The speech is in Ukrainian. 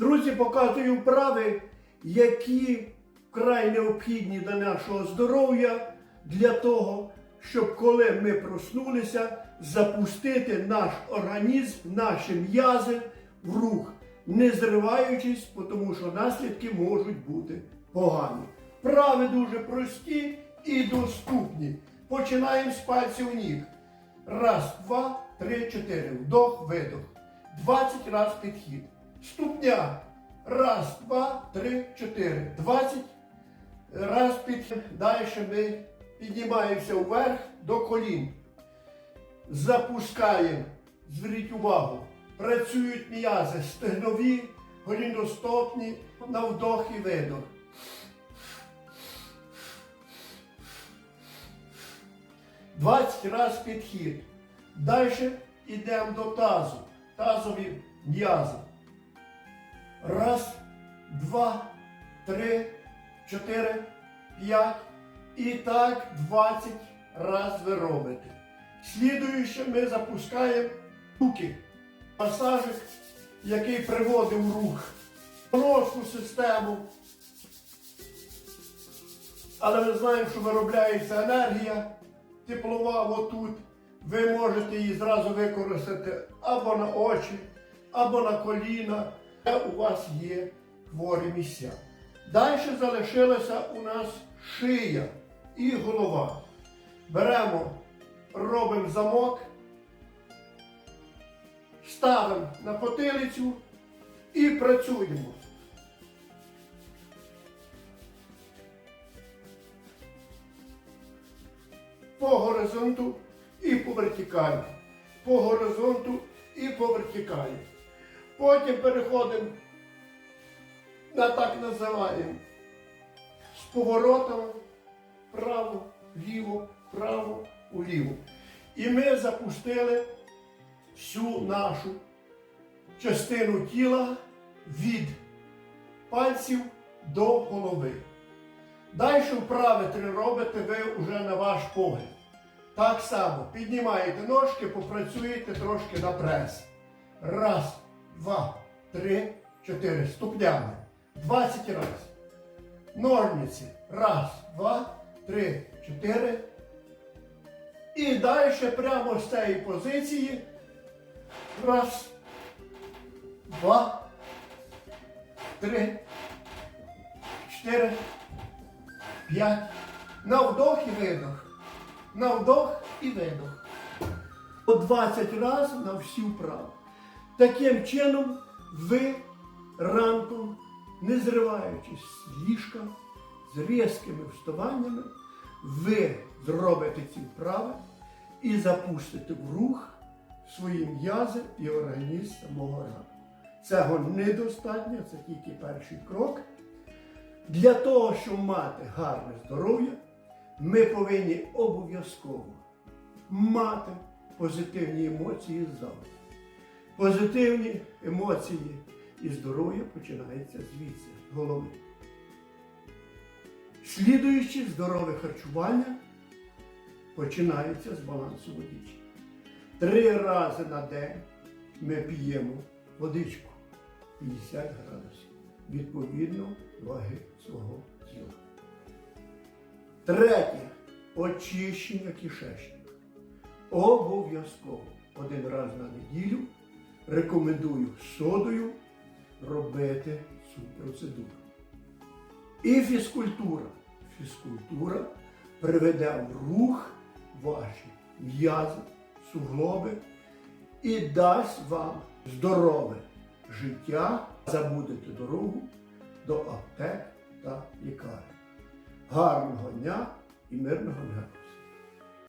Друзі, показую вправи, які вкрай необхідні для нашого здоров'я, для того, щоб коли ми проснулися, запустити наш організм, наші м'язи в рух, не зриваючись, тому що наслідки можуть бути погані. Вправи дуже прості і доступні. Починаємо з пальців ніг. Раз, два, три, чотири. Вдох, видох. 20 раз підхід. Ступня. Раз, два, три, чотири. 20 раз підхід. Далі ми піднімаємося вверх до колін. Запускаємо. Зверніть увагу. Працюють м'язи стегнові, голіностопні, на вдох і видох. Двадцять раз підхід. Далі йдемо до тазу. Тазові м'язи. Раз, два, три, чотири, п'ять. І так 20 раз ви робите. Слідуюче ми запускаємо руки. Масажик, який приводить в рух ножну систему. Але ми знаємо, що виробляється енергія теплова отут. Ви можете її зразу використати або на очі, або на коліна, де у вас є хворі місця. Далі залишилася у нас шия і голова. Беремо, робимо замок, ставимо на потилицю і працюємо. По горизонту і по вертикалі. По горизонту і по вертикалі. Потім переходимо на так називаємо з поворотами право, ліво, право, уліво. І ми запустили всю нашу частину тіла від пальців до голови. Далі вправи три робите ви вже на ваш погляд. Так само піднімаєте ножки, попрацюєте трошки на прес. Раз, два, три, чотири. Ступнями. 20 разів. Ножниці. Раз, два, три, чотири. І далі прямо з цієї позиції. Раз, два, три, чотири, п'ять. На вдох і видох. На вдох і видох. По 20 разів на всі вправи. Таким чином ви ранком, не зриваючись з ліжка, з різкими вставаннями, ви зробите ці вправи і запустите в рух свої м'язи і організм самого ранку. Цього недостатньо, це тільки перший крок. Для того, щоб мати гарне здоров'я, ми повинні обов'язково мати позитивні емоції завжди. Позитивні емоції і здоров'я починається звідси, з голови. Слідуючи здорове харчування починається з балансу водички. Три рази на день ми п'ємо водичку 50 градусів відповідно ваги свого тіла. Третє очищення кишечника. Обов'язково один раз на неділю рекомендую содою робити цю процедуру. І фізкультура. Фізкультура приведе в рух ваші м'язи, суглоби і дасть вам здорове життя, забудете дорогу до аптек та лікарень. Гарного дня і мирного дня!